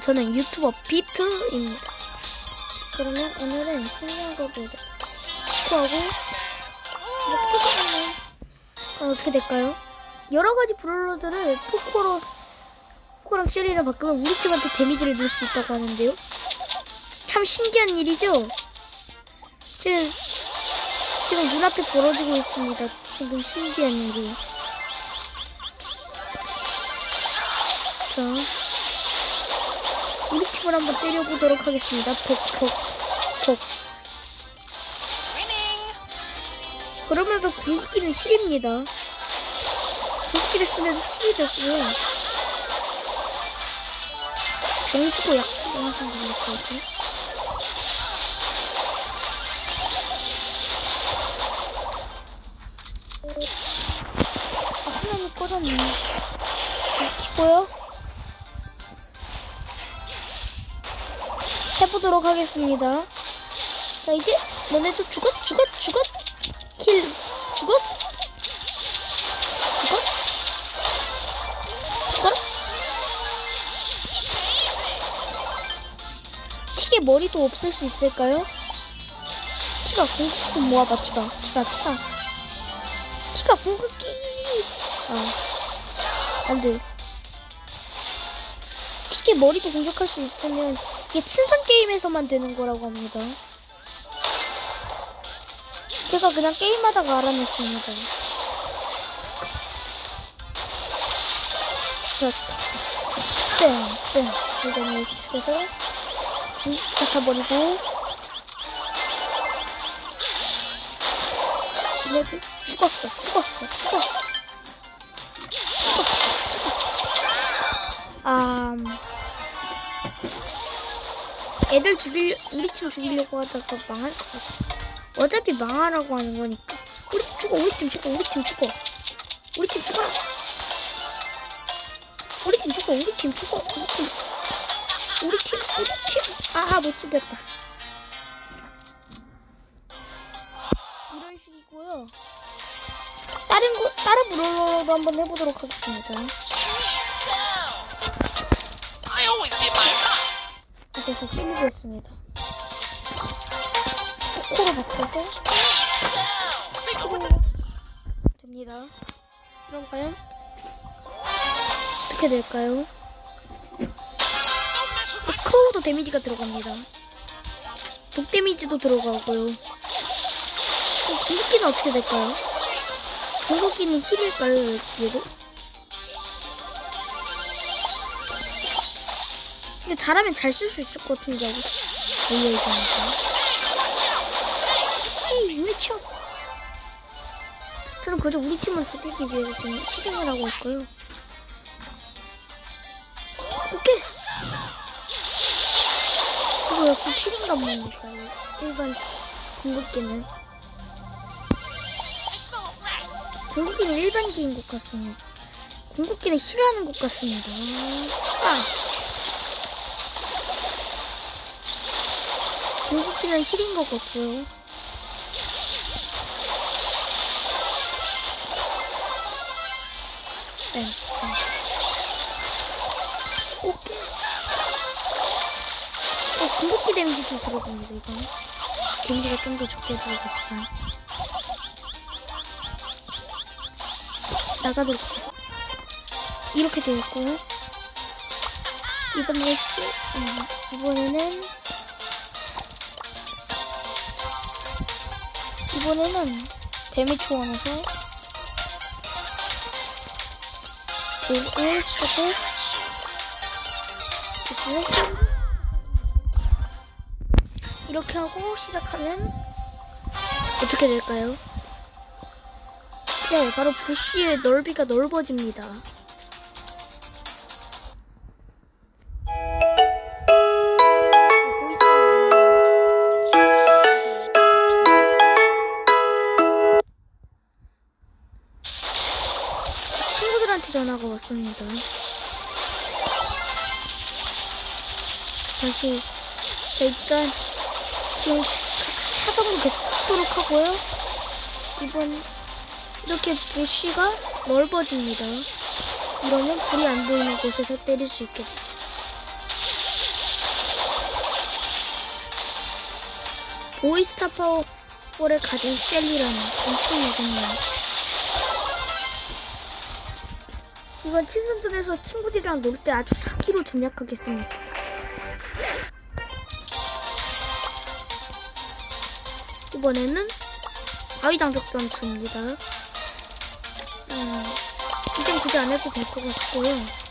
저는 유튜버 비트입니다. 그러면 오늘은 신기한 거 보자. 생기면 아, 어떻게 될까요? 여러 가지 브롤러들을 포코로 포코랑 쉐리를 바꾸면 우리 팀한테 데미지를 넣을 수 있다고 하는데요. 참 신기한 일이죠. 지금 지금 눈앞에 벌어지고 있습니다. 지금 신기한 일이. 자. 우리 팀을 한번 때려보도록 하겠습니다. 퍽, 퍽, 퍽. 그러면서 궁극기는 실입니다. 궁극기를 쓰면 실이 되고요. 병 주고 약 주고 하시면 될것 같아요. 아, 화면이 꺼졌네. 키고요. 해보도록 하겠습니다. 자, 이제 너네 좀 죽었, 죽었, 죽었. 킬, 죽었. 죽었. 죽어라. 틱의 머리도 없앨 수 있을까요? 티가 궁극기 좀 모아봐, 티가. 티가, 티가. 티가 궁극기. 아, 안 돼. 틱의 머리도 공격할 수 있으면 이게 친선 게임에서만 되는 거라고 합니다. 제가 그냥 게임하다가 알아냈습니다. 그렇다. 땡, 땡. 일단 이 축에서 뱉어버리고 얘네들 죽었어, 죽었어, 죽었어. 죽었어, 죽었어. 아... 음. 애들 죽이려 우리 팀 죽이려고 하다가 망할 것 같아. 어차피 망하라고 하는 거니까. 우리 팀 죽어, 우리 팀 죽어, 우리 팀 죽어. 우리 팀 죽어. 우리 팀 죽어, 우리 팀 죽어, 우리 팀. 우리 팀, 우리 팀. 아, 못 죽였다. 이런 식이고요. 다른 거, 다른 브롤러도 한번 해보도록 하겠습니다. 찔리고 있습니다. 코로 바꾸고 됩니다. 그럼 과연 어떻게 될까요? 크로우도 데미지가 들어갑니다. 독 데미지도 들어가고요. 어, 궁극기는 어떻게 될까요? 궁극기는 힐일까요, 얘도? 근데 잘하면 잘 쓸 수 있을 것 같은데. 하고 AI 장에서. 에이 왜 쳐? 저는 그저 우리 팀을 죽이기 위해서 지금 희생을 하고 있고요. 오케이. 이거 역시 실인가 봅니까요 일반 궁극기는. 궁극기는 일반기인 것 같습니다. 궁극기는 싫어하는 것 같습니다. 아 궁극기는 힐인 것 같고요. 네. 네. 오케이. 어, 궁극기 데미지도 들어갑니다, 이거는. 데미지가 좀 더 적게 들어가지만. 나가도록. 이렇게 되어 있고요. 이번에, 음, 이번에는 이번에는 뱀의 초원에서 이걸 사고 이렇게 하고 시작하면 어떻게 될까요? 네, 바로 부시의 넓이가 넓어집니다. 전화가 왔습니다. 다시 일단 지금 하던 거 계속 하도록 하고요. 이번 이렇게 부시가 넓어집니다. 이러면 불이 안 보이는 곳에서 때릴 수 있게 되죠. 보이스타 파워볼의 가진 셀리라는 엄청나군요. 이건 친선전에서 친구들이랑 놀 때 아주 사기로 전략하겠습니다. 이번에는 바위 장벽 전투입니다. 음, 이젠 굳이 안 해도 될 것 같고요.